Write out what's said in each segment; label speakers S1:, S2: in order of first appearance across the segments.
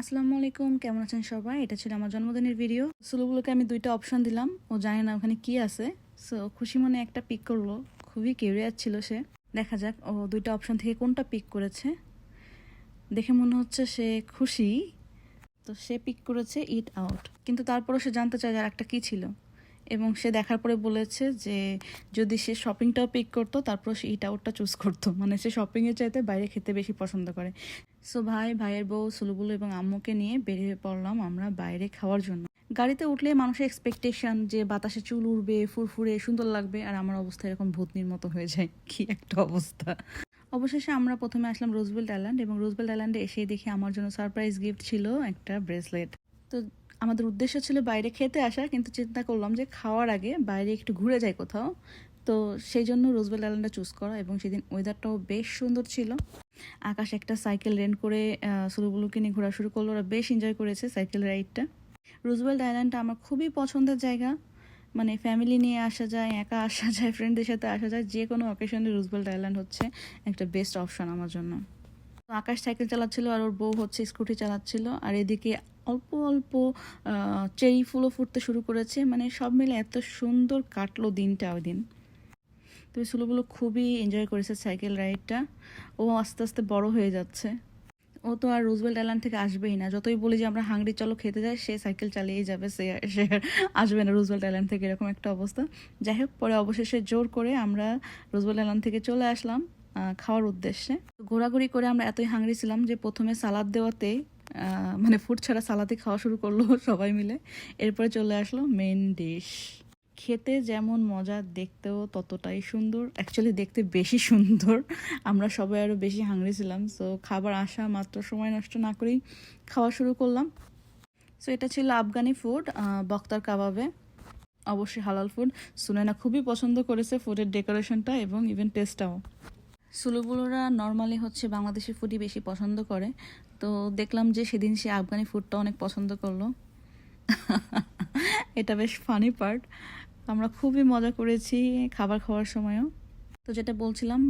S1: আসসালামু আলাইকুম, কেমন আছেন সবাই? এটা ছিল আমার জন্মদিনের ভিডিও সুলোগুলোকে আমি দুইটা অপশন দিলাম। ও জানে না ওখানে কি আছে। সো খুশি মনে একটা পিক করল। খুবই কিউরিয়াস ছিল সে। দেখা যাক ও দুইটা অপশন থেকে কোনটা পিক করেছে। দেখে মনে হচ্ছে সে খুশি। তো সে পিক করেছে ইট আউট কিন্তু তারপরও সে জানতে চায় আর একটা কী ছিল। এবং সে দেখার পরে বলেছে যে যদি সে শপিংটাও পিক করতো তারপর সে ইট আউটটা চুজ করতো। মানে সে শপিংয়ের চাইতে বাইরে খেতে বেশি পছন্দ করে। সো ভাই, ভাইয়ের বউ, সুলুবুলু এবং আম্মুকে নিয়ে বেরিয়ে পড়লাম আমরা বাইরে খাওয়ার জন্য। গাড়িতে উঠলে মানুষের এক্সপেকটেশন যে বাতাসে চুল উড়বে, ফুরফুরে, সুন্দর লাগবে, আর আমার অবস্থা এরকম ভূতনির মতো হয়ে যায়। কি একটা অবস্থা। অবশেষে আমরা প্রথমে আসলাম রোজবেল্ট আইল্যান্ড এবং রোজবেল্ট আইল্যান্ডে এসে দেখি আমার জন্য সারপ্রাইজ গিফট ছিল একটা ব্রেসলেট তো আমাদের উদ্দেশ্য ছিল বাইরে খেতে আসা, কিন্তু চিন্তা করলাম যে খাওয়ার আগে বাইরে একটু ঘুরে যাই কোথাও। তো সেই জন্য রোজবেল আইল্যান্ডটা চুজ করা এবং সেদিন ওয়েদারটাও বেশ সুন্দর ছিল। আকাশ একটা সাইকেল রেন্ট করে সুলুগুলোকে নিয়ে ঘোরা শুরু করল, ওরা বেশ এনজয় করেছে সাইকেল রাইডটা রোজবেল্ট আইল্যান্ডটা আমার খুবই পছন্দের জায়গা। মানে ফ্যামিলি নিয়ে আসা যায়, একা আসা যায় ফ্রেন্ডদের সাথে আসা যায়, যে কোনো অকেশনে রোজবেল্ট আইল্যান্ড হচ্ছে একটা বেস্ট অপশন আমার জন্য। আকাশ সাইকেল চালাচ্ছিল আর ওর বউ হচ্ছে স্কুটি চালাচ্ছিল। আর এদিকে অল্প অল্প চেরি ফুলও ফুটতে শুরু করেছে। মানে সব মিলে এত সুন্দর কাটলো দিনটা ওই দিন। তো সুলোগুলো খুবই এনজয় করেছে সাইকেল রাইডটা ও আস্তে আস্তে বড় হয়ে যাচ্ছে। ও তো আর রোজবেল্ট আইল্যান্ড থেকে আসবেই না। যতই বলি যে আমরা হাংরি চলো খেতে যাই, সে সাইকেল চালিয়েই যাবে, সে সে আসবে না রোজবেল্ট আইল্যান্ড থেকে, এরকম একটা অবস্থা। যাই হোক, পরে অবশেষে জোর করে আমরা রোজবেল্ট আইল্যান্ড থেকে চলে আসলাম খাওয়ার উদ্দেশ্যে। ঘোরাঘুরি করে আমরা এতই হাংরি ছিলাম যে প্রথমে সালাদ দেওয়াতে মানে ফুড ছাড়া সালাতে খাওয়া শুরু করল সবাই মিলে। এরপরে চলে আসলো মেন ডিশ খেতে যেমন মজা, দেখতেও ততটাই সুন্দর। অ্যাকচুয়ালি দেখতে বেশি সুন্দর। আমরা সবাই আরও বেশি হাংরি ছিলাম। সো খাবার আসা মাত্র সময় নষ্ট না করেই খাওয়া শুরু করলাম। সো এটা ছিল আফগানি ফুড বক্তার কাবাবে। অবশ্যই হালাল ফুড সুনেনা খুবই পছন্দ করেছে ফুডের ডেকোরেশনটা এবং ইভেন টেস্টটাও সুলুবুলোরা নর্মালি হচ্ছে বাংলাদেশি ফুডই বেশি পছন্দ করে। তো দেখলাম যে সেদিন সে আফগানি ফুডটা অনেক পছন্দ করল। এটা বেশ ফানি পার্ট আমরা খুবই মজা করেছি খাবার খাওয়ার সময়ও। তো যেটা বলছিলাম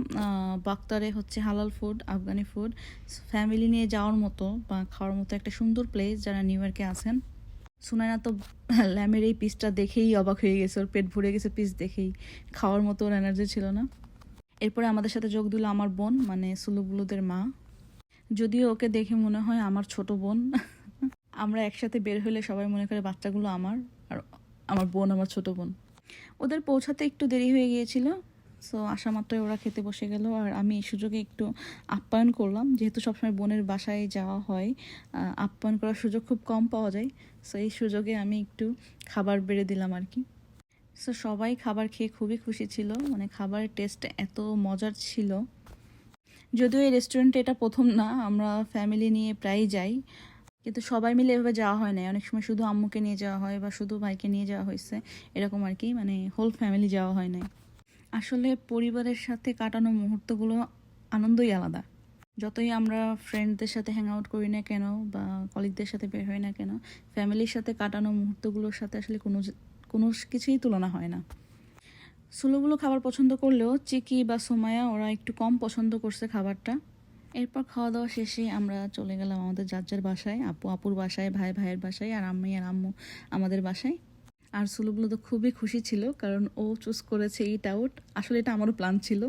S1: বাক্তারে হচ্ছে হালাল ফুড আফগানি ফুড ফ্যামিলি নিয়ে যাওয়ার মতো বা খাওয়ার মতো একটা সুন্দর প্লেস যারা নিউ ইয়র্কে আছেন। সুনায়না তো ল্যামের এই পিসটা দেখেই অবাক হয়ে গেছে। ওর পেট ভরে গেছে পিস দেখেই। খাওয়ার মতো ওর এনার্জি ছিল না। এরপরে আমাদের সাথে যোগ দিল আমার বোন মানে সুলুবুলুদের মা। যদিও ওকে দেখে মনে হয় আমার ছোট বোন। আমরা একসাথে বের হলে সবাই মনে করে বাচ্চাগুলো আমার আর আমার বোন আমার ছোট বোন। ওদের পৌঁছাতে একটু দেরি হয়ে গিয়েছিল সো আসা মাত্রই ওরা খেতে বসে গেল। আর আমি এই সুযোগে একটু আপ্যায়ন করলাম, যেহেতু সবসময় বোনের বাসায় যাওয়া হয় আপ্যায়ন করার সুযোগ খুব কম পাওয়া যায় সো এই সুযোগে আমি একটু খাবার বেড়ে দিলাম আর কি। সো সবাই খাবার খেয়ে খুবই খুশি ছিল। মানে খাবারের টেস্ট এত মজার ছিল। যদিও এই রেস্টুরেন্টে এটা প্রথম না, আমরা ফ্যামিলি নিয়ে প্রায়ই যাই। কিন্তু সবাই মিলে এভাবে যাওয়া হয় না অনেক সময় শুধু আম্মুকে নিয়ে যাওয়া হয় বা শুধু ভাইকে নিয়ে যাওয়া হয়েছে। এরকম আর কি। মানে হোল ফ্যামিলি যাওয়া হয় নাই। আসলে পরিবারের সাথে কাটানো মুহূর্তগুলো আনন্দই আলাদা। যতই আমরা ফ্রেন্ডদের সাথে হ্যাং আউট করি না কেন বা কলিগদের সাথে বের হই না কেন ফ্যামিলির সাথে কাটানো মুহূর্তগুলোর সাথে আসলে কোনো কোনো কিছুই তুলনা হয় না। সুলোগুলো খাবার পছন্দ করলেও চিকি বা সোমায়া ওরা একটু কম পছন্দ করছে খাবারটা। এরপর খাওয়া দাওয়া শেষে আমরা চলে গেলাম আমাদের যার যার বাসায়, আপু আপুর বাসায়, ভাই ভাইয়ের বাসায়, আর আম্মি আর আম্মু আমাদের বাসায়। আর সুলুগুলো তো খুবই খুশি ছিল, কারণ ও চুজ করেছে ইট আউট আসলে এটা আমারও প্ল্যান ছিল।